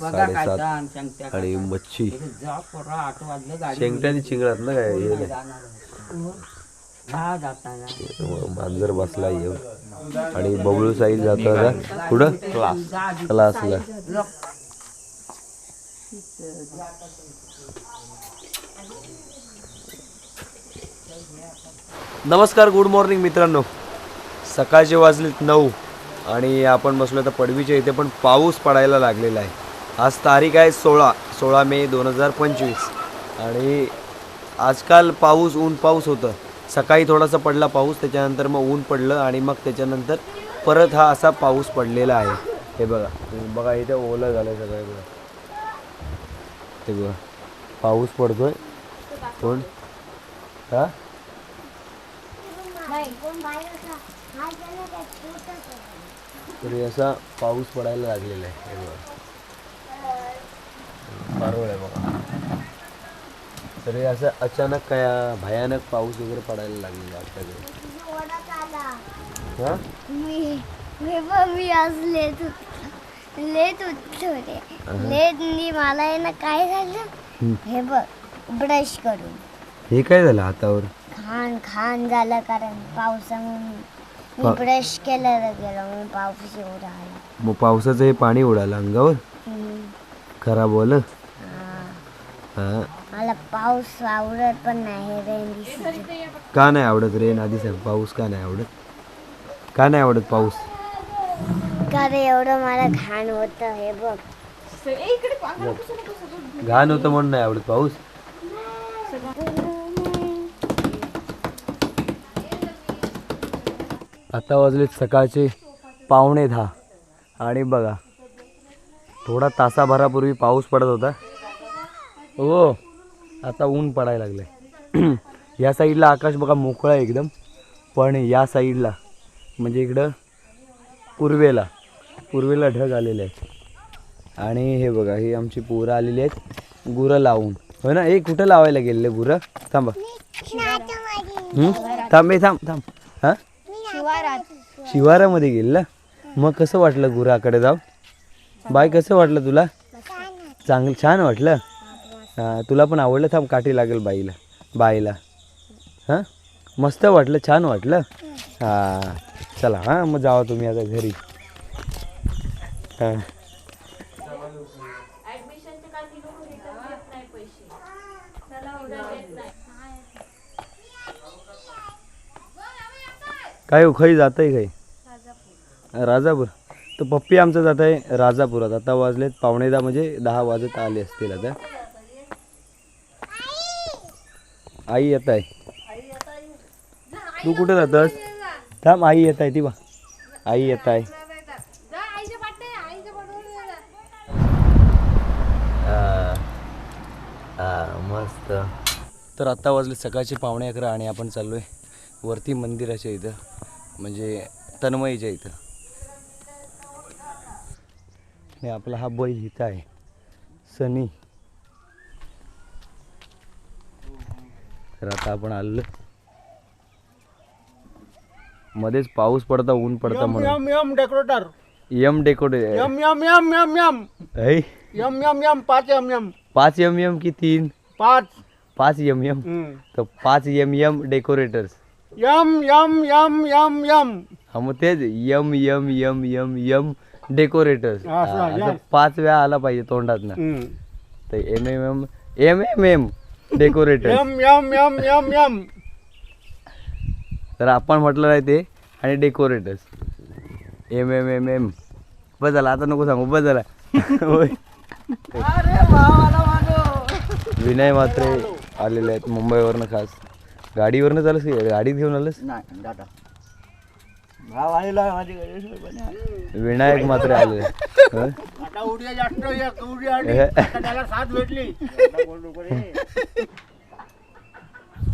साडेसात आणि मच्छी शेंगट्याने चिंगळात ना काय हे नाही. मांजर बसला येऊन आणि बबलू साई जातो आता कुठं क्लास क्लासला. नमस्कार गुड मॉर्निंग मित्रांनो. सकाळचे वाजलेत नऊ. आणि आपण बसलो तर पडवीच्या इथे पण पाऊस पडायला लागलेला आहे. आज तारीख आहे सोळा सोळा मे दोन हजार पंचवीस. आणि आजकाल पाऊस ऊन पाऊस होतं. सकाळी थोडासा पडला पाऊस त्याच्यानंतर मग ऊन पडलं आणि मग त्याच्यानंतर परत हा असा पाऊस पडलेला आहे. हे बघा बघा इथे ओलं झालं सगळं बघा. ते बघा पाऊस पडतोय. कोण? हा? तरी असा पाऊस पडायला लागलेला आहे. हे बघा. पारोळ आहे बघा. तरी असं अचानक काय भयानक पाऊस वगैरे पडायला लागलेला हा? मी मी मी आज होत. होते मला आहे ना काय झालं? हे बघ ब्रश करून. हे काय झालं हातावर? खान खान झालं कारण पावसामुळे. मी ब्रश केलं गेलो मी पाऊस एवढा आला मग पावसाचं हे पाणी उडालं अंगावर. खराब होलं हा. हा. मला पाऊस आवडत पण नाही रेनी का नाही आवडत रेन आधी सांग पाऊस का नाही आवडत? का नाही आवडत पाऊस? कारण एवढं मला घाण होतं हे बघ. घाण होतं म्हणून नाही आवडत पाऊस? आता वाजलेत सकाळचे पावणे दहा. आणि बघा थोडा तासाभरापूर्वी पाऊस पडत होता. हो आता ऊन पडायला लागलंय. या साईडला आकाश बघा मोकळं आहे एकदम. पण या साईडला म्हणजे इकडं पूर्वेला पूर्वेला ढग आलेले आहेत. आणि हे बघा ही आमची पोरं आलेली आहेत. गुरं लावून. हो ना? हे कुठं लावायला गेलेले गुरं? थांबा? थांब थांब थांब. हां? शिवारामध्ये गेलेला? मग कसं वाटलं गुराकडे जाऊ बाय कसं वाटलं तुला? चांगलं छान वाटलं? हां तुला पण आवडलं थांब काठी लागेल बाईला बाईला. हां? मस्त वाटलं छान वाटलं? हां चला हां मग जावा तुम्ही आता घरी. हां. काय उखाई जात आहे काही? राजापूर. तर पप्पी आमचं जात आहे राजापुरात. आता वाजलेत पावणे दहा म्हणजे दहा वाजत आले असतील आता. आई येत आहे. तू कुठे जातस? थांब आई येत आहे ती बा आई येत आहे. हा. मस्त. तर आत्ता वाजले सकाळचे पावणे अकरा आणि आपण चाललो आहे वरती मंदिराच्या इथं. म्हणजे तन्मईच्या इथं. आणि आपला हा बैल इथं आहे. सनी. तर आता आपण आलो मध्येच पाऊस पडता ऊन पडता म्हणून. M M decorator. यम डेकोडे M M M M M. ऐ. यम यम यम पाच यम यम. पाच एम एम की तीन? पाच. पाच एम एम. तर पाच M M decorators. M M M M M. हा मग तेच M M M M M decorators हा, असं. पाच वेळा आला पाहिजे तोंडात ना हम्म. तर M M M M M M decorator M M M M M. तर आपण म्हटलं नाही ते आणि डेकोरेटर्स एम एम एम एम बस झाला आता नको सांगू बस झाला. होय. विनय मात्रे आलेले आहेत मुंबईवरनं खास. गाडीवरनं चालस की? गाडीत घेऊन आलंस? नाही दादा भाव आलेला माझी घरी विनायक मात्रे आलेले आहेत. हं? आता उड्या जास्त एक उडी आली. आता त्याला साथ भेटली.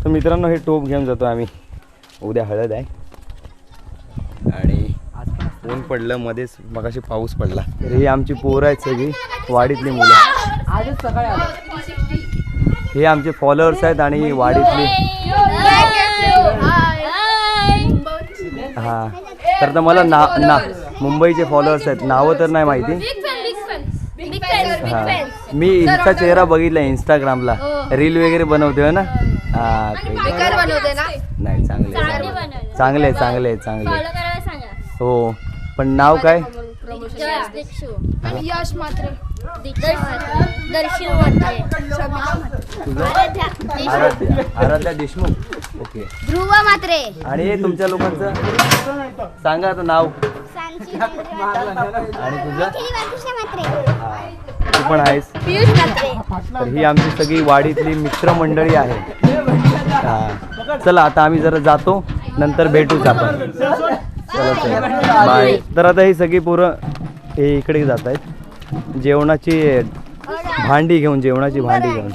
तर मित्रांनो हे टोप घेऊन जातो आम्ही. उद्या हळद आहे. आणि ऊन पडलं मध्येच मगाशी पाऊस पडला. तर ही आमची पोरं आहेत सगळी वाडीतली मुलं. हे आमचे फॉलोअर्स आहेत आणि वाडीतली हा. तर मला ना ना मुंबईचे फॉलोअर्स आहेत. नावं तर नाही माहिती. हा. मी हिचा चेहरा बघितला इंस्टाग्रामला हो. रील वगैरे बनवते हो ना? हा ते- बेकार बनवते ना? नाही चांगले. चांगली चांगले. चांगले हो. पण नाव काय? यश मात्र. दर्शन आराध्या आराध्या देशमुख. ओके. ध्रुव मात्रे आणि तुमच्या लोकांचं? सांगा आता नाव. आणि तुझं. तू पण आहेस. पियुष मात्रे तर ही आमची सगळी वाडीतली मित्रमंडळी आहे. हा. चला आता आम्ही जरा जातो. नंतर भेटूच आपण. चला चला. बाय. तर आता ही सगळी पोरं हे इकडे जात आहेत जेवणाची भांडी घेऊन जेवणाची भांडी घेऊन.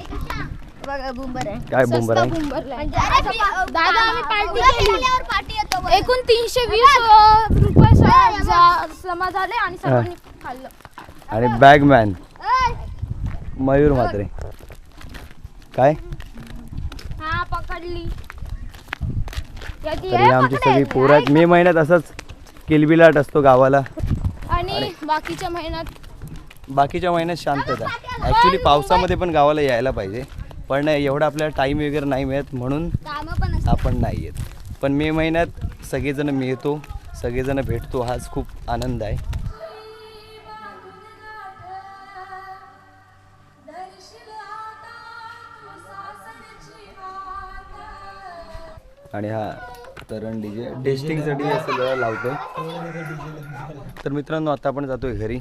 बघा बुंबर आहे. काय बोंबर आहे? दादा आम्ही पार्टी केली. पार्टी येतो एकूण तीनशे वीस रुपये स- जा- जमा झाले आणि सर्वांनी खाल्लं. आणि बॅगमॅन. मयूर म्हात्रे. काय? हा पकडली. तर ही आमची. सगळी पोरं आहेत. मे महिन्यात असंच किलबिलाट असतो गावाला. आणि बाकीच्या महिन्यात बाकीच्या महिन्यात शांतता ॲक्च्युली पावसामध्ये पण गावाला यायला पाहिजे. पण एवढा आपल्याला टाईम वगैरे नाही मिळत म्हणून आपण नाही येत. पण मे महिन्यात सगळेजण मिळतो सगळेजण भेटतो. हाच खूप आनंद आहे. आणि हा तरण डीजे टेस्टिंगसाठी असं जरा लावतोय. तर मित्रांनो आता आपण जातोय घरी.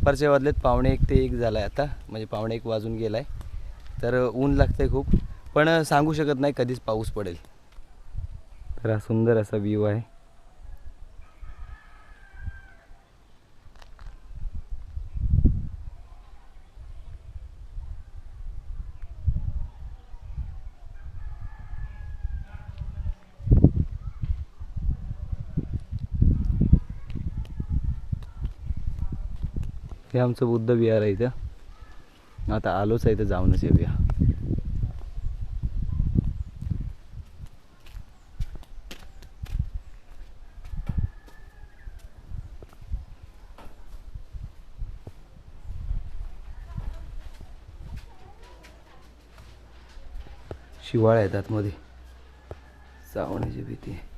दुपारचे वाजलेत पावणे एक ते एक झाला आहे आता. म्हणजे पावणे एक वाजून गेला आहे तर ऊन लागतंय खूप. पण सांगू शकत नाही कधीच पाऊस पडेल. तर हा सुंदर असा व्ह्यू आहे. हे आमचं बुद्ध विहार आहे इथं. आता आलोच आहे इथं जाऊनच येऊया. शिवाळ्या आहेत आतमध्ये. चावण्याची भीती. आहे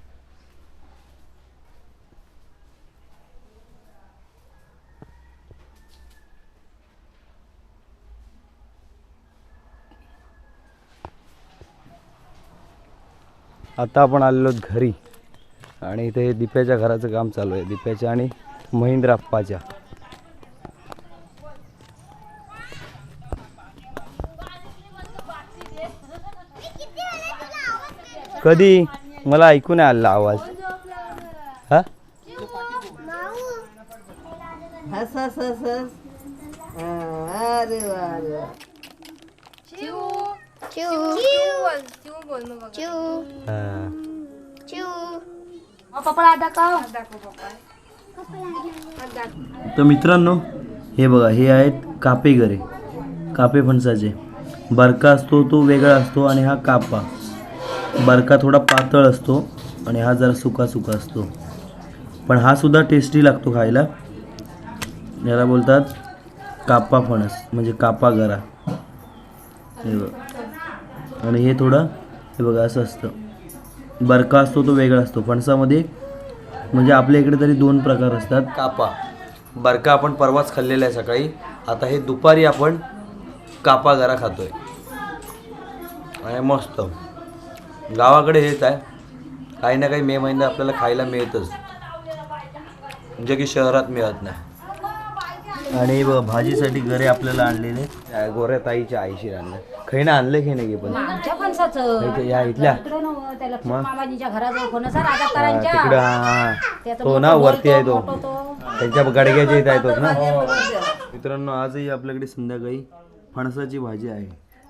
आता आपण आलेलो घरी. आणि इथे हे दिप्याच्या घराचं काम चालू आहे. दिप्याच्या आणि महेंद्र अप्पाच्या कधी? मला ऐकू नाही आला आवाज. हा? हस हस हस. हा, तर मित्रांनो हे बघा हे आहेत कापे गरे कापे फणसाचे. बरका असतो तो वेगळा असतो आणि हा कापा. बरका थोडा पातळ असतो आणि हा जरा सुका सुका असतो. पण हा सुद्धा टेस्टी लागतो खायला. याला बोलतात कापा फणस म्हणजे कापा गरा हे बघा. आणि हे थोडं हे बघा असं असतं. बरका असतो तो वेगळा असतो. फणसामध्ये म्हणजे आपल्या इकडे तरी दोन प्रकार असतात. कापा. बरका आपण परवाच खाल्लेला आहे सकाळी. आता हे दुपारी आपण कापा गरा खातोय. आणि मस्त. गावाकडे हेच आहे. काही ना काही मे महिन्यात आपल्याला खायला मिळतच. म्हणजे की शहरात मिळत नाही. आणि भाजीसाठी गरे आपल्याला आणलेले. गोऱ्या ताईच्या आईशी आणलं खैना आणलं की नाही पण? आमच्या फणसाचं इथे या इथल्या. इकडं नव्ह, त्याला मग? मामाजीच्या घराजवळ फणस आहे हा, राजाकारांच्या तिकडं हा, हा. त्याचं तो ना वरती आहे तो. मोठं तो. त्यांच्या गडग्याच्या इथे आहे तोच ना. मित्रांनो आजही आपल्याकडे संध्याकाळी फणसाची भाजी आहे.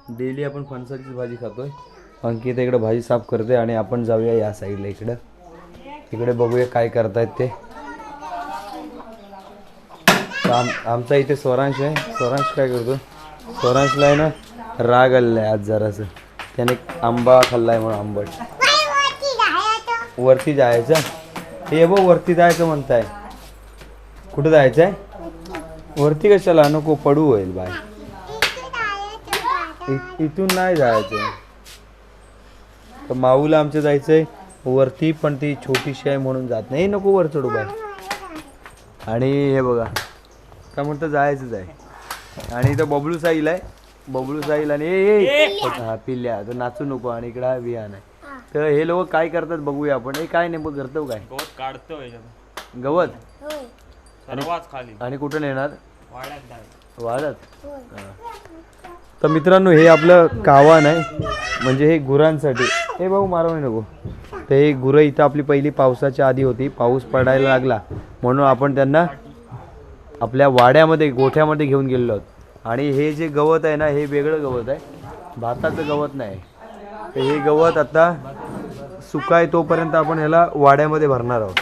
डेली आपण फणसाचीच भाजी खातोय. अंकित इकडे भाजी साफ करते आणि आपण जाऊया या साईडला इकडं. इकडे बघूया काय करतायत ते. तर आम आमचा इथे स्वरांश आहे. स्वरांश काय करतो? स्वरांशला आहे ना राग आलेला आहे आज जरासं. त्याने आंबा खाल्लाय म्हणून आंबट. वरती जायचं? हे बघ वरती जायचं म्हणताय. कुठं जायचं आहे वरती कशाला? नको पडू होईल बाय इथून नाही जायचं. तर माऊला आमचं जायचंय वरती पण ती छोटीशी आहे म्हणून जात नाही. नको वर चढू बाय आणि हे बघा का म्हणतं जायचंच आहे. आणि इथं बबलू साईल आहे. बबलू साईल आणि ए, ए, हा पिल्ल्या तर नाचू नको आणि इकडं हा विहान आहे तर हे लोक काय करतात बघूया आपण. हे काय नेमकं करतो काय? गवत काढतो याच्यात गवत? होय. सर्वात खाली. आणि कुठं नेणार वाड्यात वाढत तर मित्रांनो हे आपलं कावान आहे. म्हणजे हे गुरांसाठी. हे भाऊ मारवणे नको. तर हे गुरं इथं आपली पहिली पावसाच्या आधी होती. पाऊस पडायला लागला. म्हणून आपण त्यांना आपल्या वाड्यामध्ये गोठ्यामध्ये घेऊन गेलेलो आहोत. आणि हे जे गवत आहे ना हे वेगळं गवत आहे. भाताचं गवत नाही. तर हे गवत आता सुकाय तोपर्यंत आपण ह्याला वाड्यामध्ये भरणार आहोत.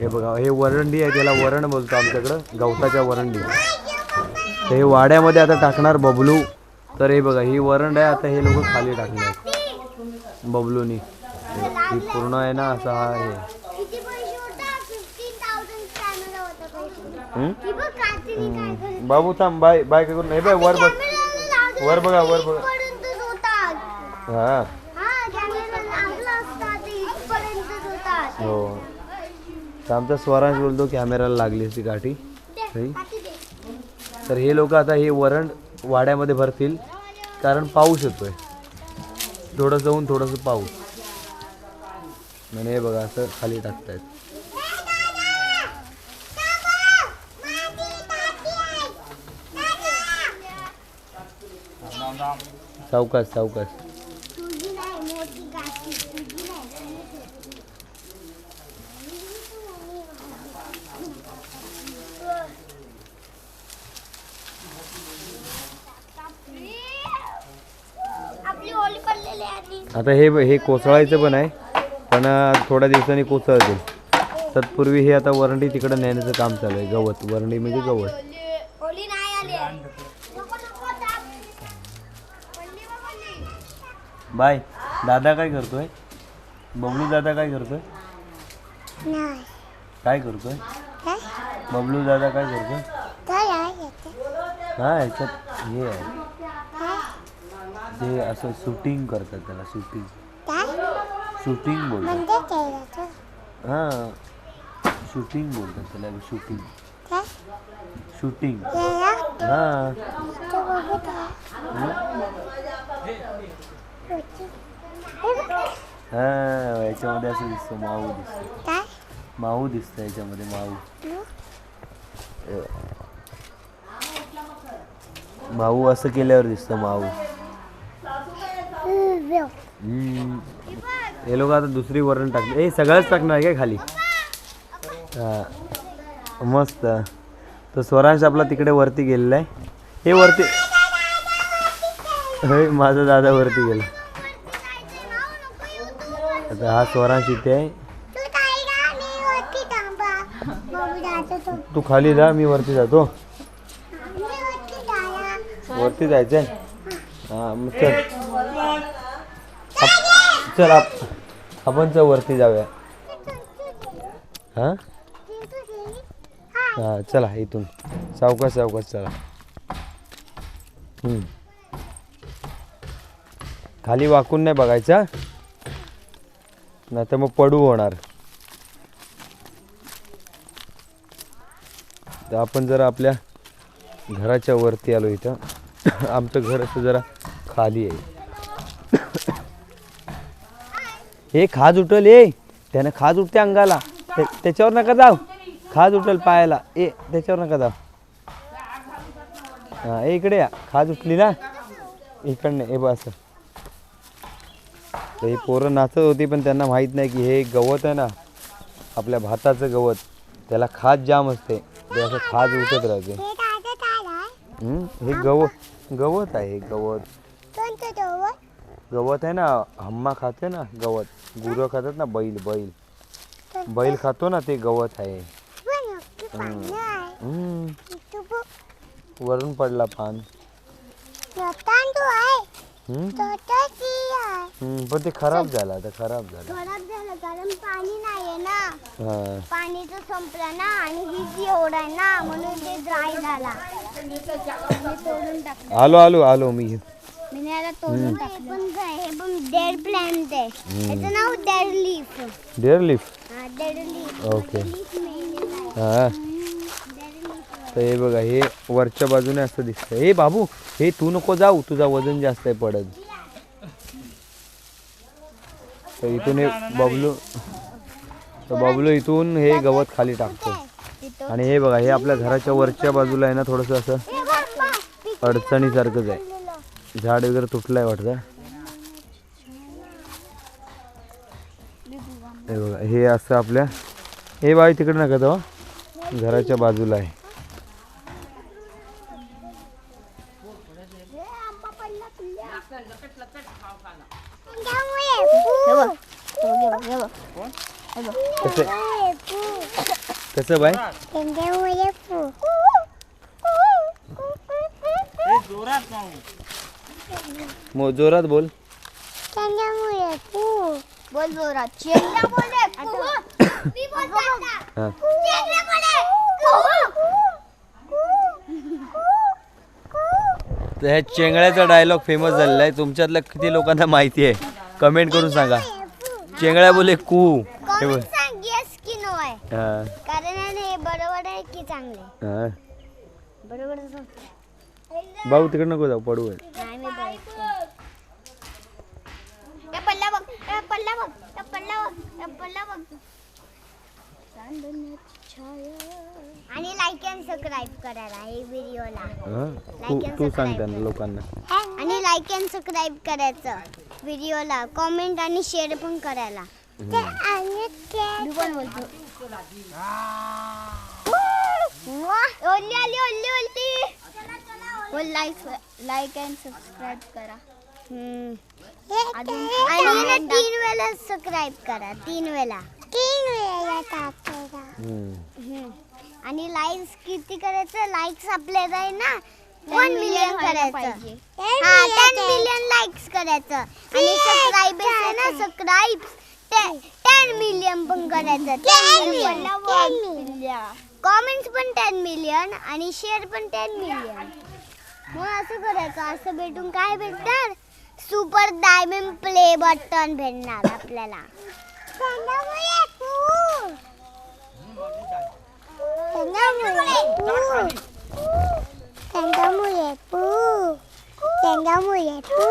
हे बघा हे वरंडी आहे त्याला वरण बोलतो आमच्याकडं गवताच्या वरंडी. तर हे वाड्यामध्ये आता टाकणार बबलू. तर हे बघा ही वरंड आहे आता हे लोक खाली टाकणार. बबलूनी. ही पूर्ण आहे ना असा हा हे किती पैसे होता फिफ्टीन थाउजंड कॅमेरा होता पैसे हम्म? ही बघ काचेने काय करत बाबू थांब बाय बाय काय करून हे बाय वर बघ. वर बघा, वर बघा. होता हा. हा होता तर आमचा स्वरांश बोलतो कॅमेराला लागली नाही? काठी दे. तर हे लोक आता हे वरण वाड्यामध्ये भरतील कारण पाऊस येतोय. थोडंसं ऊन थोडंसं पाऊस. आणि हे बघा असं खाली टाकतायत सावकाश सावकाश तुझी नाही मोठी काठी तुझी नाही आपली ओली पडलेली आहे आणि आता हे हे कोसळायचं पण आहे पण थोड्या दिवसांनी कोसळतील. तत्पूर्वी हे आता वरंडी तिकडे नेण्याचं काम चालू आहे गवत वरंडी म्हणजे गवत. बाय. दादा काय करतोय? बबलू दादा काय करतोय? नाही. काय करतोय? काय? बबलू दादा काय करतोय? काय आहे याच्यात? हा ह्याच्यात हे आहे. ते असं शूटिंग करतात त्याला शूटिंग काय? शूटिंग बोलतात. म्हणजे काय याचं? हां. शूटिंग बोलतात त्याला शूटिंग काय? शूटिंग याला? हां. तो बघू का? हे. हां याच्यामध्ये असं दिसतं माऊ दिसतं? माऊ दिसतं याच्यामध्ये माऊ. माऊ असं केल्यावर दिसतं माऊ. हे लोक आता दुसरी वरण टाकले ए सगळंच टाकणार काय खाली? हा. मस्त. तर स्वरांश आपला तिकडे वरती गेलेला आहे. हे वरती होय माझा दादा वरती गेला. आता हा स्वरांश इथे आहे. तू खाली जा मी वरती जातो. मी वरती जाया. वरती जायचंय. हा मग चल. चल आप आपण चल वरती जाऊया. हा? हा चला इथून. सावकाश सावकाश चला. खाली वाकून नाही बघायचा नाही तर मग पडू होणार. तर आपण जरा आपल्या घराच्या वरती आलो इथं. आमचं घर असं जरा खाली आहे. हे खाज उठल ए. त्यानं खाज उठते अंगाला. त्याच्यावर नका जाऊ. खाज उठल पायाला. ए त्याच्यावर नका जाऊ. हा इकडे या. खाज उठली ना? इकडनं ए बस. तर ही पोरं नाचत होती पण त्यांना माहीत नाही की हे गवत आहे ना. आपल्या भाताचं गवत. त्याला खाज जाम असते. ते असं खाज उठत राहते. हे? हम्म, हे गवत गवत आहे हे गवत? गवत? आहे ना हम्मा खाते ना गवत. गुरं खातात ना बैल बैल. बैल खातो ना ते गवत आहे. हम्म. वरून पडला पान. तो तांदूळ आहे. हम्म. हम्म, पण ते खराब झालं आता खराब झालं. खराब झालं कारण पाणी नाही ना. हा. पाणीचं संपलं ना आणि ही जी ओढ आहे ना म्हणून ते ड्राय झाला. मी तोडून टाकलं आलो आलो आलो मी तोडून पण काय, हे पण डेड प्लांट आहे. याचं नाव डेड लीफ डिअर लिफ हा डेड लीफ ओके हा. तर हे बघा हे वरच्या बाजूने असं दिसतं हे बाबू हे तू नको जाऊ तुझा वजन जास्त आहे पडत. तर इथून हे बबलू तर बबलू इथून हे गवत खाली टाकतो आणि हे बघा हे आपल्या घराच्या वरच्या बाजूला आहे ना थोडंसं असं अडचणीसारखंच आहे. झाड वगैरे तुटलंय वाटतं. हे बघा हे असं आपल्या हे बाई तिकडे नका तो घराच्या बाजूला आहे हे आंबा पडला पिल्ल्या. त्यामुळे हे बघ, हे बघ, हे बघ, हे बघ. कसं. कसं बाय. हे जोरात माऊ मो जोरात बोल. बोल जोरात चेंडा बोले फू. मी बोलते आता. हा चेंडा बोले फू. तर ह्या चेंगळ्याचा डायलॉग फेमस झालेला आहे. तुमच्यातल्या किती लोकांना माहिती आहे? कमेंट करून सांगा. चेंगळ्या बोले कू. हे हा, कारण हे बरोबर आहे की चांगले? हा. बरोबर. भाऊ तिकडे नको जाऊ पडू आहे. नाही मी बघते. या पल्ला बघ या पल्ला बघ या पल्ला बघ या पल्ला बघ. आणि लाईक अँड सबस्क्राईब करायला हे व्हिडिओला हा? तू तू सांग त्यांना लोकांना. आणि लाईक अँड सबस्क्राईब करायचं व्हिडिओला कमेंट आणि शेअर पण करायला. मी पण बोलतो. वाह, ओली आली ओली ओली. हो लाईक लाईक अँड सबस्क्राईब करा. अजून आणि ना तीन वेळा सबस्क्राईब करा तीन वेळा तीन वेळा टाकायला हम्म. आणि लाईक्स किती करायचं? लाईक्स आपल्याला आहे ना? वन मिलियन करायचं. हा टेन मिलियन लाईक्स करायचं. आणि सबस्क्राईब आहे ना सबस्क्राईब टेन मिलियन पण करायचं. कॉमेंट्स पण टेन मिलियन आणि शेअर पण टेन मिलियन मग असं करायचं असं भेटून काय भेटणार? सुपर डायमंड प्ले बटन भेटणार आपल्याला. Cendamule pu. Cendamule pu.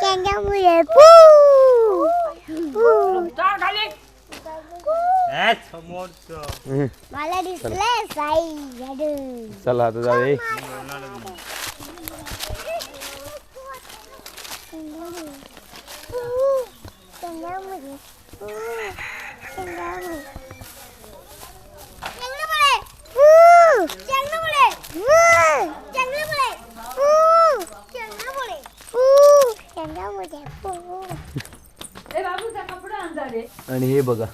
Cendamule pu. pu. हे समोरचं हम्म. मला दिसलंय साई याडू. चला आता जाऊ Cendamule pu. आणि हे बघा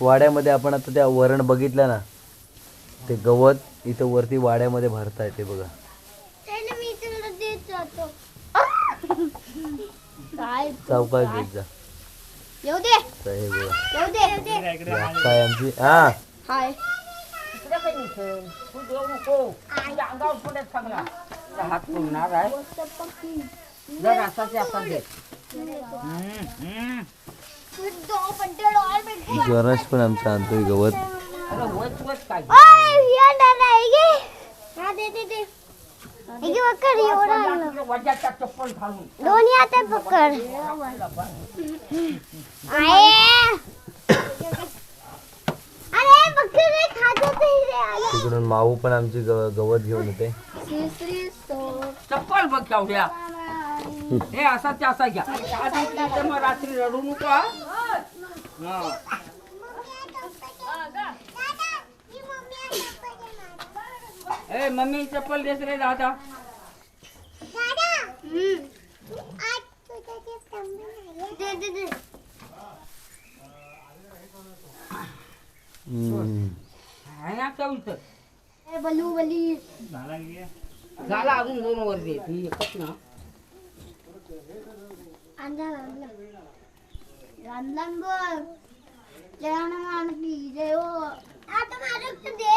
वाड्यामध्ये आपण आता त्या वरण बघितलं ना ते गवत इथं वरती वाड्यामध्ये भरत आहे ते बघा. चौकात घेत जा. येऊ दे. येऊ दे. येऊ दे काय आमची? हा. हाय. हात पुरणार आहे जर असाच आपण दे गणेश पण आमचा आणतोय गवत अरे वच वच काय हा पकड एवढा आणलं. चप्पल घालून. दोन्ही पकड. अरे पकड रे खात होते रे आलं. तिकडून माऊ पण आमची गव- गवत घेऊन येते. चप्पल बघ केवढ्या हे असा ते असा घ्या मग रात्री रडू नको. हा? ఏ మమ్మీ చెప్పలు తీసుకురే తాత ఆయన चौथं ए बलू बली झाला की झाला अजून दोन वर दे ती एकच ना अंदा रांधन बोल जेवण आणखी जेव आता माझं दे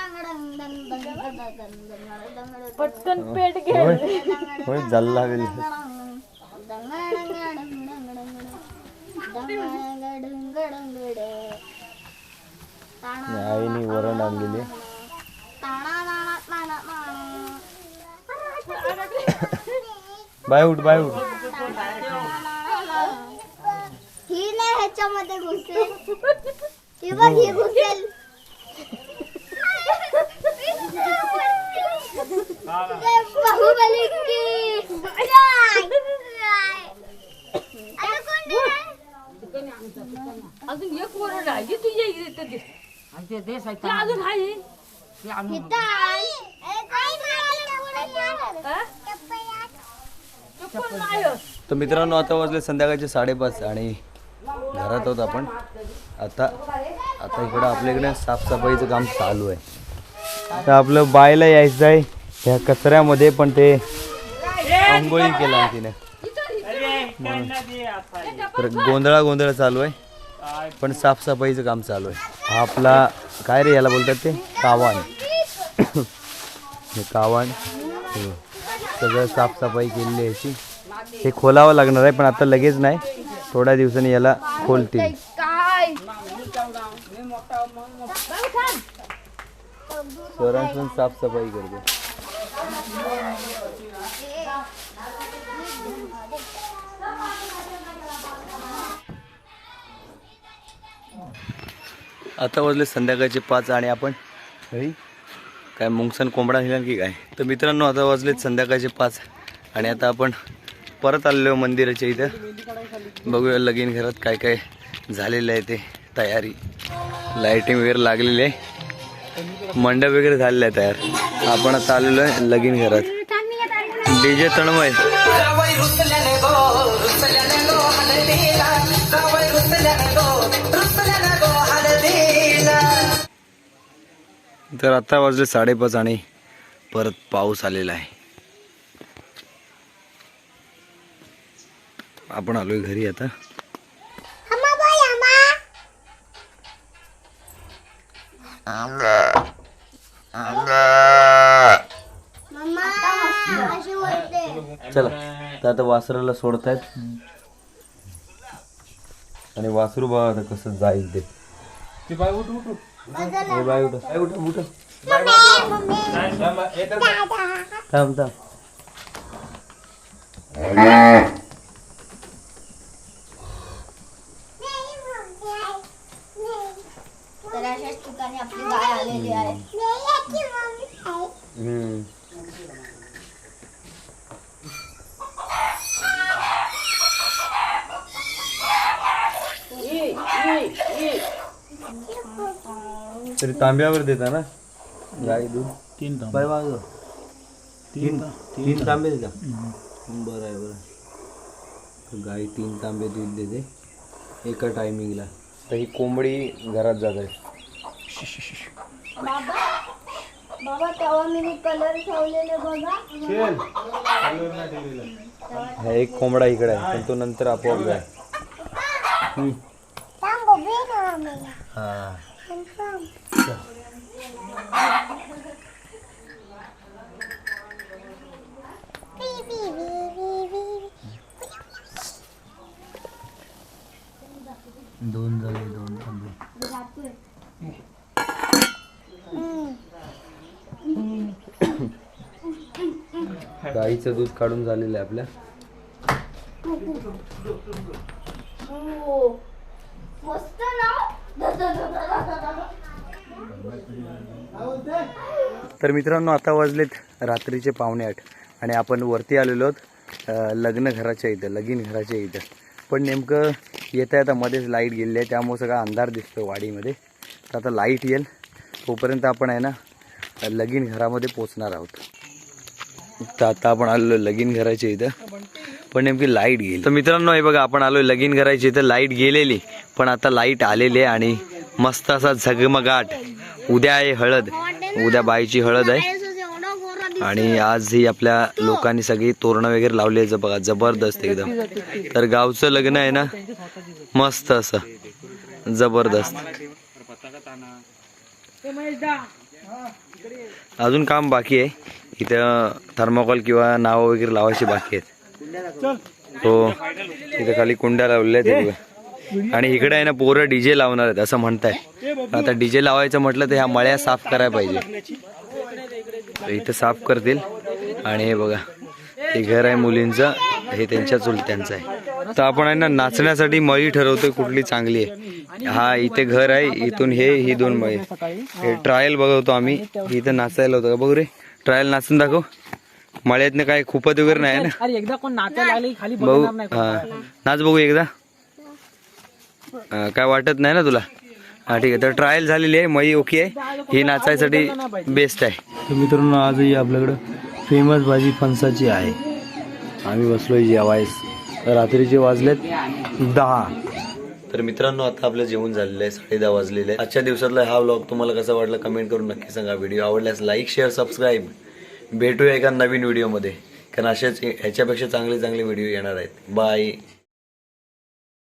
पटकन पेट घे. होय. होय जल लागेल. आईने वरण आणलेली. बाय उठ बाय उठ. ही नाही ह्याच्यामध्ये घुसेल. ही बघ ही घुसेल. बाहुबली की अजून एक वरण आहे हे तुझ्या इथे दे आणि ते दे ते अजून आहे ते आणून इथं नाही, तर मित्रांनो आता वाजले संध्याकाळचे साडेपाच आणि घरात होत आपण. आता आता इकडं आपल्याकडे साफसफाईचं काम चालू आहे. तर आपलं बायला यायचं आहे. ह्या कचऱ्यामध्ये पण ते आंघोळी केला तिने. तर गोंधळा गोंधळ चालू आहे. पण साफसफाईचं काम चालू आहे. हा आपला काय रे याला बोलतात ते? कावान. हे कावान. बघ. सगळं साफसफाई केलेली आहे याची हे खोलावं लागणार आहे पण आता लगेच नाही. थोड्या दिवसांनी याला खोलतील. पण साफसफाई करते. आता वाजले संध्याकाळचे पाच आणि आपण काय मुंगसन कोंबडा नेला की काय? तर मित्रांनो आता वाजलेत संध्याकाळचे पाच आणि आता आपण परत आलेलो मंदिराच्या इथं. बघूया लगीन घरात काय काय झालेलं आहे ते तयारी. लाईटिंग वगैरे लागलेली आहे. मंडप वगैरे झालेलं आहे तयार. आपण आता आलेलो आहे लगीन घरात. डीजे तणमय तर आता वाजले साडेपाच आणि परत पाऊस आलेला आहे. आपण आलोय घरी आता. चला तर आता वासराला सोडतायत. आणि वासरू बघा आता कसं जाईल ते. हे बाय उठ. बाय उठ उठ. थांब थांब तर अशाच ठिकाणी आपली गाय आलेली आहे हम्म. तरी तांब्यावर देता ना? गाई दूध? तीन तांबे. माग तीन तीन तांबे. देता? बरं आहे बरं आहे. गाई तीन तांबे दूध देते. एका टायमिंगला तर ही कोंबडी घरात जात आहे. बाबा तेव्हा मी कलर ठेवलेले बघा. हा एक कोंबडा इकडे आहे पण तो नंतर आपोआप जाय. हा. दोन झाले दोन तांबे गाईचं दूध काढून झालेलं आहे आपल्या मस्त ना तर मित्रांनो आता वाजलेत रात्रीचे पावणे आठ आणि आपण वरती आलेलो आहोत लग्नघराच्या लग्न घराच्या इथं लगीन घराच्या इथं. पण नेमकं येता येता मध्येच लाइट गेलेली आहे त्यामुळे सगळा अंधार दिसतो वाडीमध्ये. तर आता लाइट येईल तोपर्यंत आपण आहे ना लगीन घरामध्ये पोचणार आहोत. तर आता आपण आलो लगीन घराच्या इथं पण नेमकी लाइट गेली. तर मित्रांनो हे बघा आपण आलो लगीन घराच्या इथं लाइट गेलेली पण आता लाइट आलेली आहे आणि मस्त असा झगमगाट उद्या आहे हळद. उद्या बाईची हळद आहे. आणि आज ही आपल्या लोकांनी सगळी तोरणं वगैरे लावली आहे बघा जबरदस्त एकदम. तर गावचं लग्न आहे ना? मस्त असं. जबरदस्त. अजून काम बाकी आहे. इथं थर्माकोल किंवा नावं वगैरे लावायची बाकी आहेत. हो. इथं खाली कुंड्या लावलेल्या आहेत. आणि इकडे आहे ना पोरं डीजे लावणार आहेत असं म्हणताय. आता डीजे लावायचं म्हटलं तर ह्या मळ्या साफ करायला पाहिजे. इथं साफ करतील. आणि हे बघा हे घर आहे मुलींचं हे त्यांच्या चुलत्यांचं आहे. तर आपण आहे ना नाचण्यासाठी मळी ठरवतोय कुठली चांगली आहे. हा इथे घर आहे इथून हे ही दोन मळी हे ट्रायल बघवतो आम्ही. इथं नाचायला होतं. का बघू रे ट्रायल नाचून दाखव. मळ्यातनं काय खूपच वगैरे नाही ना? एकदा कोण नाचायला बघू. हा. नाच बघू एकदा. काय वाटत नाही ना तुला? हा ठीक आहे. तर ट्रायल झालेली आहे. मई ओके आहे. ही नाचायसाठी बेस्ट आहे. तर मित्रांनो आजही आपल्याकडं फेमस भाजी फणसाची आहे. आम्ही बसलोय जेवायस. रात्रीचे वाजलेत दहा. तर मित्रांनो आता आपलं जेवण झालेलं आहे. साडे दहा वाजलेले आहे आजच्या दिवसातला हा व्लॉग तुम्हाला कसा वाटला कमेंट करून नक्की सांगा. व्हिडिओ आवडल्यास लाईक शेअर सबस्क्राईब भेटूया एका नवीन व्हिडिओमध्ये कारण असेच ह्याच्यापेक्षा चांगले चांगले व्हिडिओ येणार आहेत. बाय